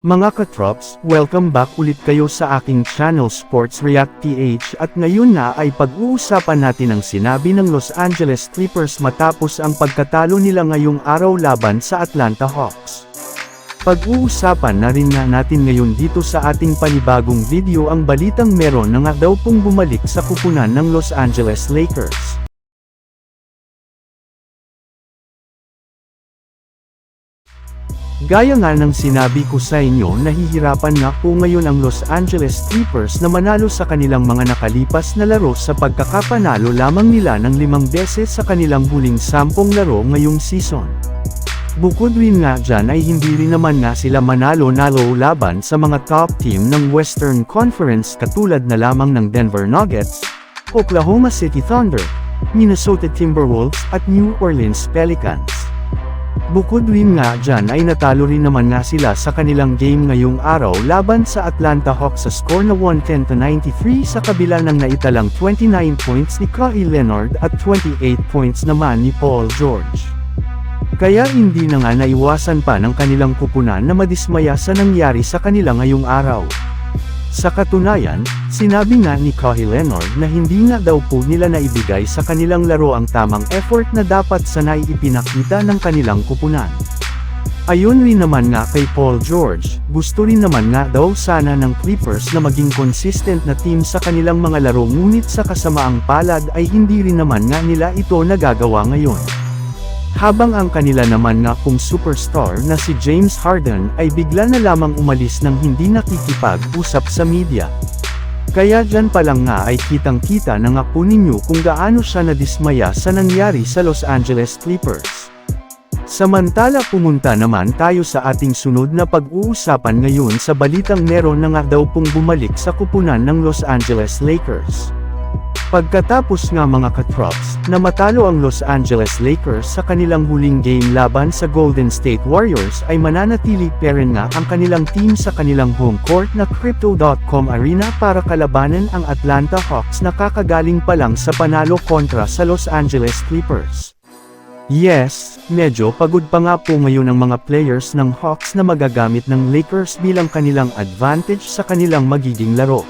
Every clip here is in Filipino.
Mga katrops, welcome back ulit kayo sa aking channel Sports React PH at ngayon na ay pag-uusapan natin ang sinabi ng Los Angeles Clippers matapos ang pagkatalo nila ngayong araw laban sa Atlanta Hawks. Pag-uusapan na rin nga natin ngayon dito sa ating panibagong video ang balitang meron na nga daw pong bumalik sa kupunan ng Los Angeles Lakers. Gaya nga ng sinabi ko sa inyo nahihirapan nga po ngayon ang Los Angeles Clippers na manalo sa kanilang mga nakalipas na laro sa pagkakapanalo lamang nila ng limang beses sa kanilang huling sampung laro ngayong season. Bukod rin nga dyan ay hindi rin naman nga sila manalo-nalo laban sa mga top team ng Western Conference katulad na lamang ng Denver Nuggets, Oklahoma City Thunder, Minnesota Timberwolves at New Orleans Pelicans. Bukod rin nga dyan ay natalo rin naman nga sila sa kanilang game ngayong araw laban sa Atlanta Hawks sa score na 110-93 sa kabila ng naitalang 29 points ni Kawhi Leonard at 28 points naman ni Paul George. Kaya hindi na nga naiwasan pa ng kanilang kupunan na madismaya sa nangyari sa kanila ngayong araw. Sa katunayan, sinabi nga ni Kawhi Leonard na hindi nga daw po nila naibigay sa kanilang laro ang tamang effort na dapat sanay ipinakita ng kanilang kupunan. Ayon rin naman nga kay Paul George, gusto rin naman nga daw sana ng Clippers na maging consistent na team sa kanilang mga laro ngunit sa kasamaang palad ay hindi rin naman nga nila ito nagagawa ngayon. Habang ang kanila naman nga pong superstar na si James Harden ay bigla na lamang umalis ng hindi nakikipag-usap sa media. Kaya dyan pa lang nga ay kitang-kita na nga po ninyo kung gaano siya nadismaya sa nangyari sa Los Angeles Clippers. Samantala pumunta naman tayo sa ating sunod na pag-uusapan ngayon sa balitang meron na nga daw pong bumalik sa kupunan ng Los Angeles Lakers. Pagkatapos nga mga katrops, na matalo ang Los Angeles Lakers sa kanilang huling game laban sa Golden State Warriors ay mananatili pa rin nga ang kanilang team sa kanilang home court na Crypto.com Arena para kalabanan ang Atlanta Hawks na kakagaling pa lang sa panalo kontra sa Los Angeles Clippers. Yes, medyo pagod pa nga po ngayon ang mga players ng Hawks na magagamit ng Lakers bilang kanilang advantage sa kanilang magiging laro.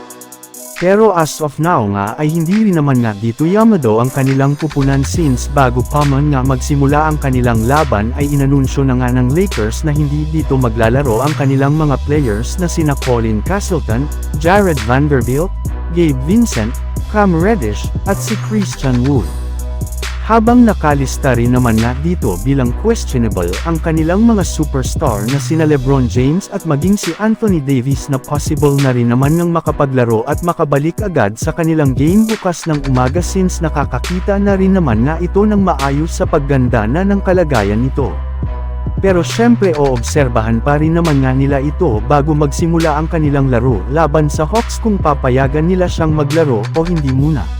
Pero as of now nga ay hindi rin naman nga dito Yamado ang kanilang pupunan since bago pa man nga magsimula ang kanilang laban ay inanunsyo na nga ng Lakers na hindi dito maglalaro ang kanilang mga players na sina Colin Castleton, Jared Vanderbilt, Gabe Vincent, Cam Reddish, at si Christian Wood. Habang nakalista rin naman nga dito bilang questionable ang kanilang mga superstar na sina Lebron James at maging si Anthony Davis na possible na rin naman ng makapaglaro at makabalik agad sa kanilang game bukas ng umaga since nakakakita na rin naman nga ito ng maayos sa pagganda na ng kalagayan nito. Pero syempre oobserbahan pa rin naman nga nila ito bago magsimula ang kanilang laro laban sa Hawks kung papayagan nila siyang maglaro o hindi muna.